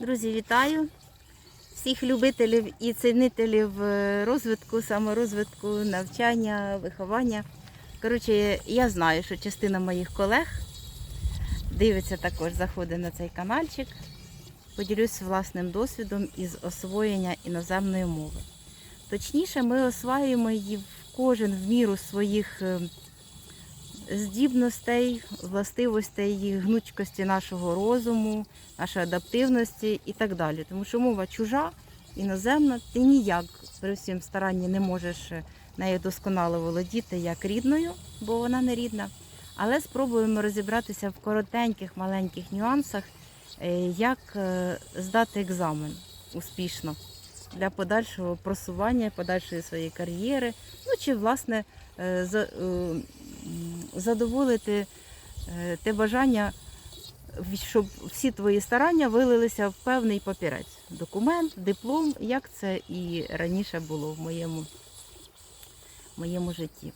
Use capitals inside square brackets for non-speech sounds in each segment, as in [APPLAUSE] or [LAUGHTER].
Друзі, вітаю всіх любителів і цінителів е, розвитку, саморозвитку, навчання, виховання. Коротше, я знаю, що частина моїх колег дивиться також, заходить на цей каналчик. Поділюсь власним досвідом із освоєння іноземної мови. Точніше, ми осваюємо її в кожен в міру своїх е, здібностей, властивостей, гнучкості нашого розуму, нашої адаптивності і так далі. Тому що мова чужа, іноземна, ти ніяк при всім старанні не можеш нею досконало володіти як рідною, бо вона не рідна. Але спробуємо розібратися в коротеньких маленьких нюансах, е, як е, здати екзамен успішно для подальшого просування, подальшої своєї кар'єри, ну чи власне е, задоволити е, те бажання, щоб всі твої старання вилилися в певний папірець, документ, диплом, як це і раніше було в моєму, моєму житті.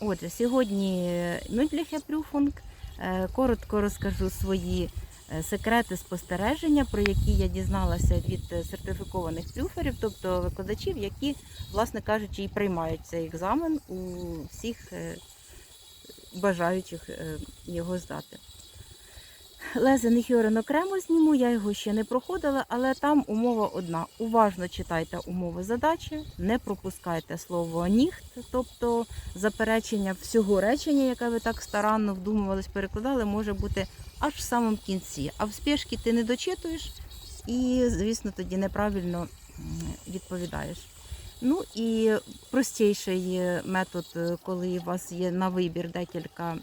Отже, сьогодні Mündliche Prüfung. Е, Коротко розкажу свої е, секрети спостереження, про які я дізналася від е, сертифікованих прюферів, тобто викладачів, які, власне кажучи, і приймають цей екзамен у всіх е, бажаючих е, його здати. Лезен Хьорен окремо зніму, я його ще не проходила, але там умова одна. Уважно читайте умови задачі, не пропускайте слово ніхт, тобто заперечення всього речення, яке ви так старанно вдумувались, перекладали, може бути аж в самому кінці. А в спешки ти не дочитуєш і, звісно, тоді неправильно відповідаєш. Ну і простіший метод, е, коли у вас є на вибір декілька е,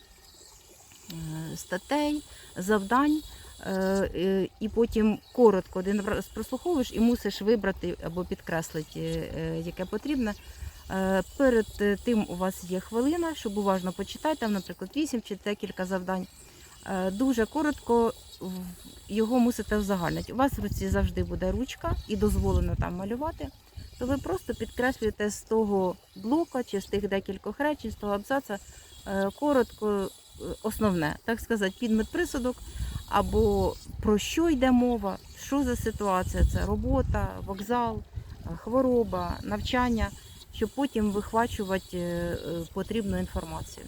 статей, завдань, е, і потім коротко один раз прослуховуєш і мусиш вибрати або підкреслити, яке потрібно. Е, Перед тим у вас є хвилина, щоб уважно почитати, там, наприклад, 8 чи декілька завдань. Дуже коротко його мусите узагальнити. У вас в руці завжди буде ручка і дозволено там малювати. То ви просто підкреслюєте з того блока чи з тих декількох речень, з того абзаца е, коротко е, основне, так сказати, підмет присудок, або про що йде мова, що за ситуація, це робота, вокзал, е, хвороба, навчання, щоб потім вихвачувати потрібну інформацію.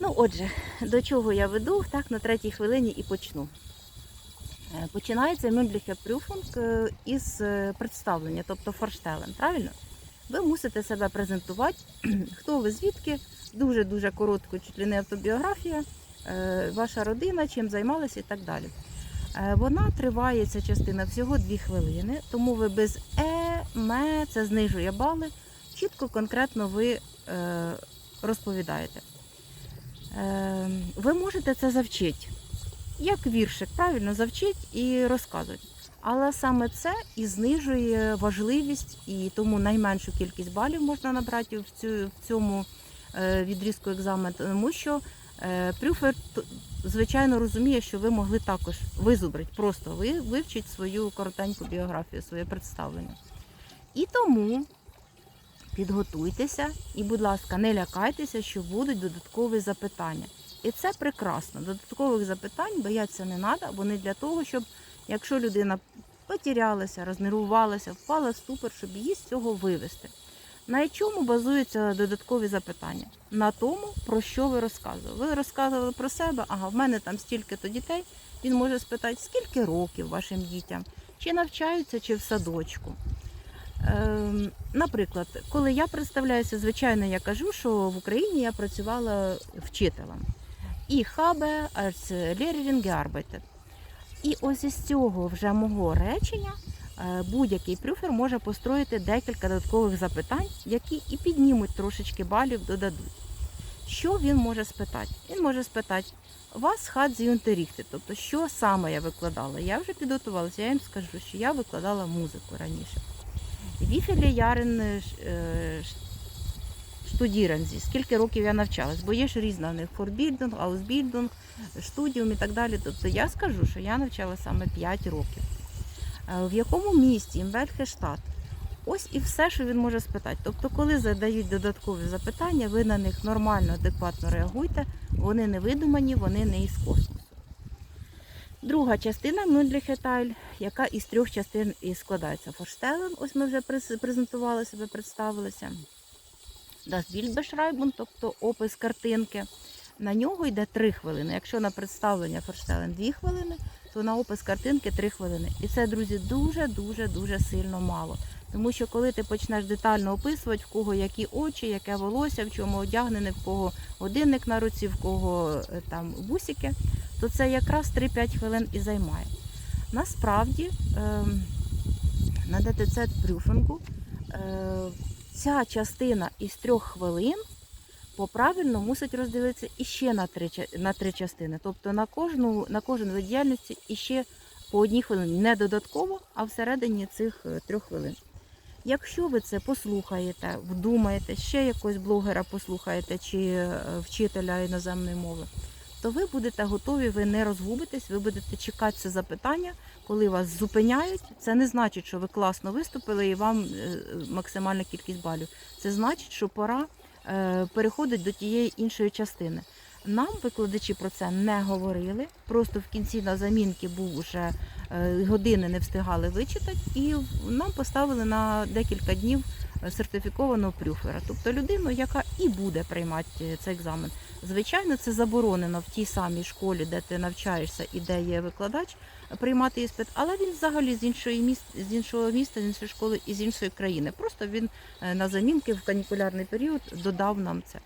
Ну, отже, до чого я веду, так, на третій хвилині і почну. Е, Починається Prüfung е, із е, представлення, тобто форштелен, правильно? Ви мусите себе презентувати, [CLEARS THROAT] хто ви звідки, дуже-дуже коротко, чуть ли не автобіографія, ваша родина, чим займалися і так далі. Вона триває ця частина всього 2 хвилини, тому ви без е, ме, це знижує бали, чітко, конкретно ви розповідаєте. Ви можете це завчити, як віршик, правильно завчить і розказують. Але саме це і знижує важливість, і тому найменшу кількість балів можна набрати в, цю, в цьому е, відрізку екзамену, тому що е, прюфер, звичайно, розуміє, що ви могли також визубрити, просто ви вивчіть свою коротеньку біографію, своє представлення. І тому підготуйтеся і, будь ласка, не лякайтеся, що будуть додаткові запитання. І це прекрасно. Додаткових запитань бояться не треба, вони для того, щоб якщо людина потерялася, рознервувалася, впала в ступор, щоб її з цього вивести. На чому базуються додаткові запитання? На тому, про що ви розказували. Ви розказували про себе, ага, в мене там стільки-то дітей. Він може спитати, скільки років вашим дітям, чи навчаються, чи в садочку. Ем, наприклад, коли я представляюся, звичайно, я кажу, що в Україні я працювала вчителем. І habe als Lehrerin gearbeitet. І ось із цього вже мого речення е, будь-який прюфер може построїти декілька додаткових запитань, які і піднімуть трошечки балів, додадуть. Що він може спитати? Він може спитати вас хат з'юнтеріхти, тобто що саме я викладала. Я вже підготувалася, я їм скажу, що я викладала музику раніше. Віфелі Ярин е, штудіранзі, скільки років я навчалась, бо є ж різна в них форбільдинг, аусбільдинг, студіум і так далі. Тобто я скажу, що я навчала саме 5 років. Е, В якому місті, Імбельхештат? Ось і все, що він може спитати. Тобто, коли задають додаткові запитання, ви на них нормально, адекватно реагуйте, вони не видумані, вони не із космосу. Друга частина Мюндліхетайль, яка із трьох частин і складається. Форштелен, ось ми вже презентували себе, представилися. Das Bildbeschreibung, тобто опис картинки. На нього йде 3 хвилини. Якщо на представлення Форштелен 2 хвилини, то на опис картинки 3 хвилини. І це, друзі, дуже-дуже дуже сильно мало. Тому що коли ти почнеш детально описувати, в кого які очі, яке волосся, в чому одягнене, в кого годинник на руці, в кого е, там бусики, то це якраз 3-5 хвилин і займає. Насправді ем, на ДТЦ брюфингу е, ця частина із трьох хвилин поправильно мусить розділитися іще на три, на три частини.Тобто на, кожну, на кожен вид діяльності іще по одній хвилині. Не додатково, а всередині цих е, трьох хвилин. Якщо ви це послухаєте, вдумаєте, ще якогось блогера послухаєте чи е, вчителя іноземної мови, то ви будете готові, ви не розгубитесь, ви будете чекати це запитання, коли вас зупиняють. Це не значить, що ви класно виступили і вам е, максимальна кількість балів. Це значить, що пора е, переходить до тієї іншої частини. Нам викладачі про це не говорили. Просто в кінці на замінки був уже е, години не встигали вичитати, і нам поставили на декілька днів сертифікованого прюфера, тобто людину, яка і буде приймати цей екзамен. Звичайно, це заборонено в тій самій школі, де ти навчаєшся і де є викладач, приймати іспит, але він взагалі з іншої міст, з іншого міста, з іншої школи і з іншої країни. Просто він е, на замінки в канікулярний період додав нам це.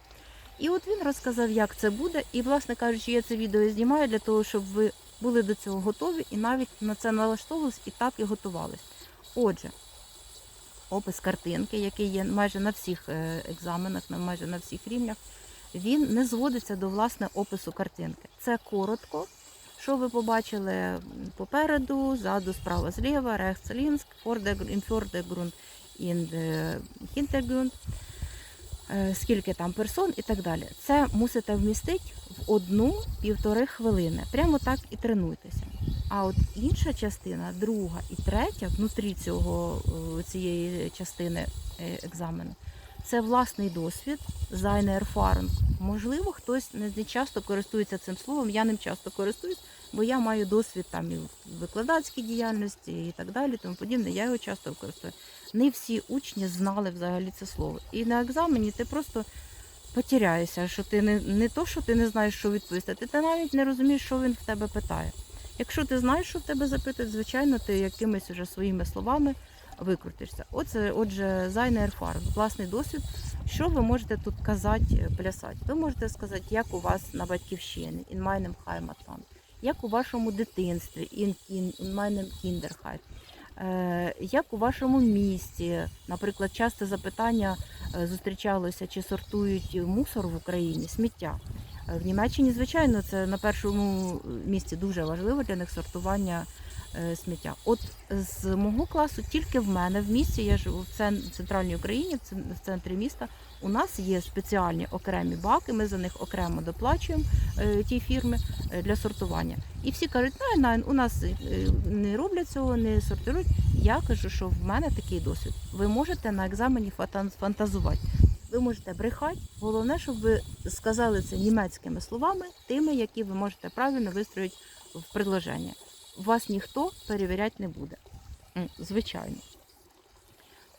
І от він розказав, як це буде. І, власне кажучи, я це відео знімаю для того, щоб ви були до цього готові і навіть на це налаштовувались і так і готувались. Отже, опис картинки, який є майже на всіх е, екзаменах, майже на всіх рівнях, він не зводиться до власне опису картинки. Це коротко. Що ви побачили попереду, ззаду, справа, зліва, Vordergrund, in the Hintergrund, е, скільки там персон і так далі. Це мусите вмістити в одну-півтори хвилини. Прямо так і тренуйтеся. А от інша частина, друга і третя, внутрі цього е, цієї частини е, екзамену, це власний досвід, фарм. Можливо, хтось не часто користується цим словом. Я ним часто користуюсь, бо я маю досвід там і в викладацькій діяльності і так далі, тому подібне. Я його часто використовую. Не всі учні знали взагалі це слово. І на екзамені ти просто потеряєшся, що ти не, не то, що ти не знаєш, що відповісти, ти, ти навіть не розумієш, що він в тебе питає. Якщо ти знаєш, що в тебе запитують, звичайно, ти якимись уже своїми словами викрутишся. Оце, отже, зайнер фарм, власний досвід. Що ви можете тут казати, плясати? Ви можете сказати, як у вас на батьківщині, in meinem Heimatland, як у вашому дитинстві, in, in, in meinem Kinderheit, Е, як у вашому місті, наприклад, часто запитання е, зустрічалося, чи сортують мусор в Україні, сміття. Е, В Німеччині, звичайно, це на першому місці дуже важливо для них сортування е, сміття. От з мого класу тільки в мене в місті, я живу в центральній Україні, в центрі міста. У нас є спеціальні окремі баки, ми за них окремо доплачуємо е, ті фірми е, для сортування. І всі кажуть, най, най, у нас е, не роблять цього, не сортують. Я кажу, що в мене такий досвід. Ви можете на екзамені фантазувати. Ви можете брехати. Головне, щоб ви сказали це німецькими словами, тими, які ви можете правильно вистроїти в предложення. Вас ніхто перевіряти не буде. Звичайно.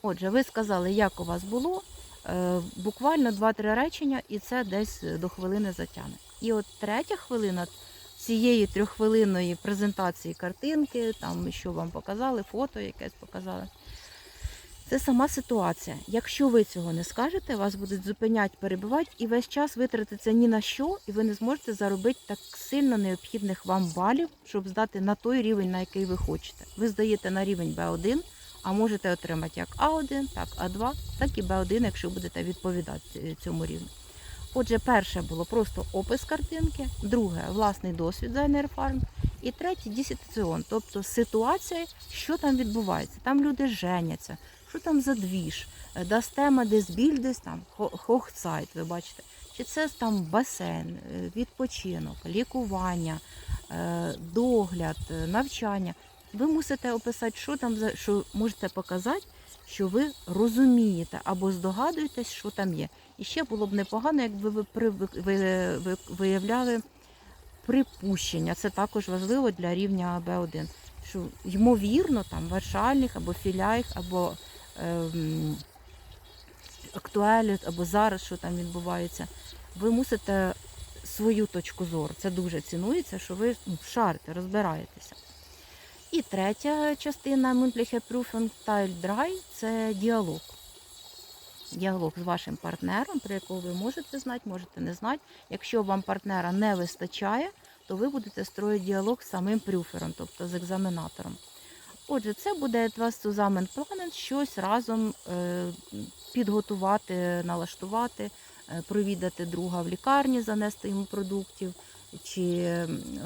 Отже, ви сказали, як у вас було. Е, Буквально 2-3 речення, і це десь до хвилини затягне. І от третя хвилина цієї трьоххвилинної презентації картинки, там що вам показали, фото якесь показали. Це сама ситуація. Якщо ви цього не скажете, вас будуть зупиняти, перебивати, і весь час витратиться ні на що, і ви не зможете заробити так сильно необхідних вам балів, щоб здати на той рівень, на який ви хочете. Ви здаєте на рівень Б1, а можете отримати як А1, так А2, так і Б1, якщо будете відповідати е, цьому рівню. Отже, перше було просто опис картинки, друге власний досвід за енерфарм, і третє дісітаціон, тобто ситуація, що там відбувається. Там люди женяться, що там за двіж, Е, дас десь більдес, там хо- хохцайт, ви бачите. Чи це там басейн, е, відпочинок, лікування, е, догляд, навчання. Ви мусите описати, що там за що можете показати, що ви розумієте або здогадуєтесь, що там є. І ще було б непогано, якби ви виявляли припущення. Це також важливо для рівня Б1. Що ймовірно, там варшальних або філяїх, або ем, актуелі, або зараз, що там відбувається, ви мусите свою точку зору. Це дуже цінується, що ви ну, шарите, розбираєтеся. І третя частина Mündliche Prüfung Teil 3 – це діалог. Діалог з вашим партнером, про якого ви можете знати, можете не знати. Якщо вам партнера не вистачає, то ви будете строїти діалог з самим прюфером, тобто з екзаменатором. Отже, це буде etwas zusammenplanen, щось разом е, підготувати, налаштувати, е, провідати друга в лікарні, занести йому продуктів, чи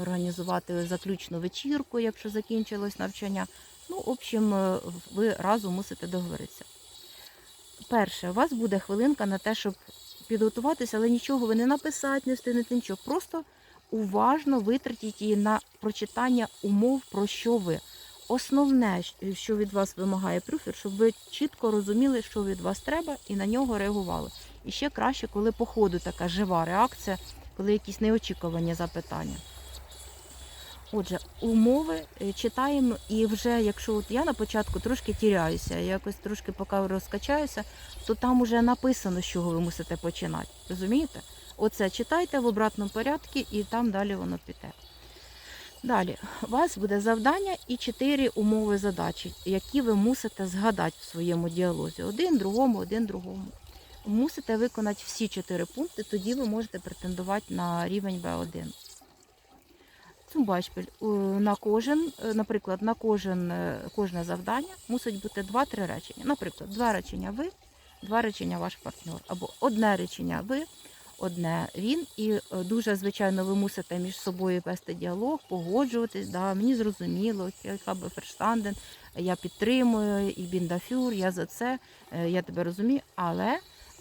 організувати заключну вечірку, якщо закінчилось навчання. Ну, в общем, е, ви разом мусите договоритися. Перше, у вас буде хвилинка на те, щоб підготуватися, але нічого ви не написати, не встигнете нічого. Просто уважно витратіть її на прочитання умов, про що ви. Основне, що від вас вимагає прюфер, щоб ви чітко розуміли, що від вас треба, і на нього реагували. І ще краще, коли по ходу така жива реакція, коли якісь неочікувані запитання. Отже, умови е, читаємо, і вже якщо от я на початку трошки тіряюся, якось трошки поки розкачаюся, то там вже написано, з чого ви мусите починати. Розумієте? Оце читайте в обратному порядку і там далі воно піде. Далі, у вас буде завдання і чотири умови задачі, які ви мусите згадати в своєму діалозі. Один другому, один другому. Мусите виконати всі чотири пункти, тоді ви можете претендувати на рівень Б1. Zum е, на кожен, е, наприклад, на кожен, е, кожне завдання мусить бути два-три речення. Наприклад, два речення ви, два речення ваш партнер. Або одне речення ви, одне він. І е, дуже, звичайно, ви мусите між собою вести діалог, погоджуватись. Да, мені зрозуміло, яка ферштанден, я підтримую, і біндафюр, я за це, е, я тебе розумію, але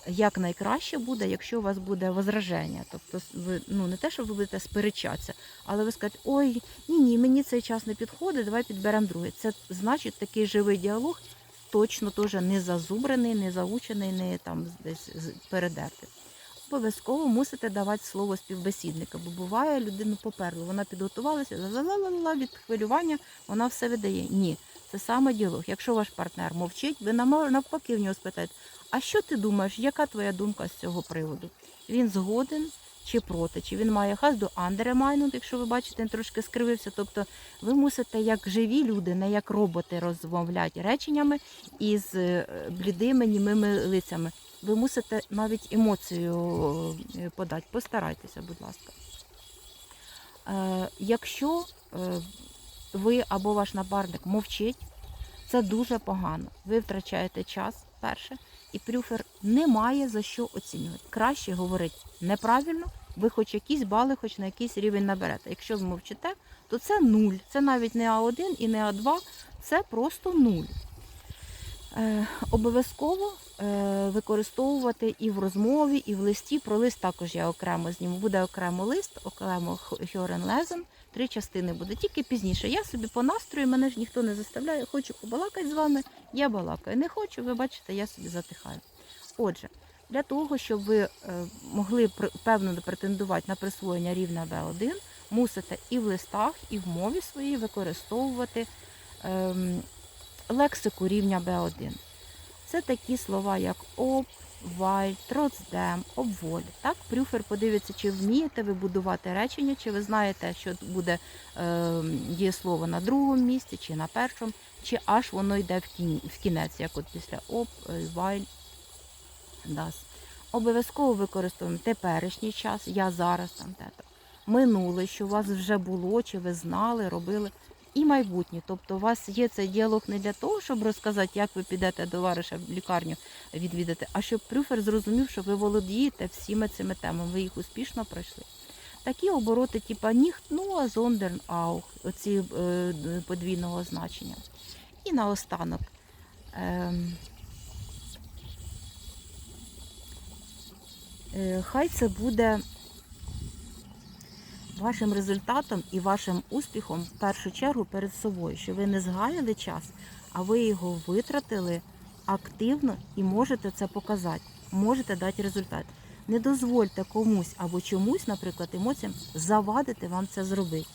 як найкраще буде, якщо у вас буде возраження. Тобто, ви ну не те, що ви будете сперечатися, але ви скажете, ой, ні, ні, мені цей час не підходить, давай підберемо другий. Це значить такий живий діалог, точно теж не зазубрений, не заучений, не там десь передертий. Обов'язково мусите давати слово співбесідника, бо буває людину поперло. Вона підготувалася, від хвилювання вона все видає. Ні, це саме діалог. Якщо ваш партнер мовчить, ви навпаки в нього спитаєте, а що ти думаєш, яка твоя думка з цього приводу? Він згоден чи проти? Чи він має хас до андеремайну, якщо ви бачите, він трошки скривився. Тобто ви мусите як живі люди, не як роботи розмовляти реченнями із е, блідими, німими лицями. Ви мусите навіть емоцію е, подати. Постарайтеся, будь ласка. Е, Якщо е, ви або ваш напарник мовчить, це дуже погано. Ви втрачаєте час перше, і прюфер не має за що оцінювати. Краще говорити неправильно, ви хоч якісь бали, хоч на якийсь рівень наберете. Якщо ви мовчите, то це нуль. Це навіть не А1 і не А2, це просто нуль. Е, обов'язково е, використовувати і в розмові, і в листі. Про лист також я окремо зніму. Буде окремо лист, окремо Хьорен Лезен. Три частини буде тільки пізніше. Я собі по настрою, мене ж ніхто не заставляє. Хочу побалакати з вами, я балакаю. Не хочу, ви бачите, я собі затихаю. Отже, для того, щоб ви е, могли впевнено претендувати на присвоєння рівня Б1, мусите і в листах, і в мові своїй використовувати ем, лексику рівня Б1. Це такі слова, як об, валь, троцдем, обволь. Так, прюфер подивиться, чи вмієте ви будувати речення, чи ви знаєте, що буде е, дієслово на другому місці, чи на першому, чи аж воно йде в, кін, в кінець, як от після об, е, валь, дас. Обов'язково використовуємо теперішній час, я зараз там те-то. Минуле, що у вас вже було, чи ви знали, робили. І майбутнє. Тобто у вас є цей діалог не для того, щоб розказати, як ви підете до вариша в лікарню відвідати, а щоб прюфер зрозумів, що ви володієте всіми цими темами, ви їх успішно пройшли. Такі обороти, типа ніхт, ну зондерн аух, оці е, подвійного значення. І наостанок. ем, е, хай це буде вашим результатом і вашим успіхом в першу чергу перед собою, що ви не згаяли час, а ви його витратили активно і можете це показати, можете дати результат. Не дозвольте комусь або чомусь, наприклад, емоціям завадити вам це зробити.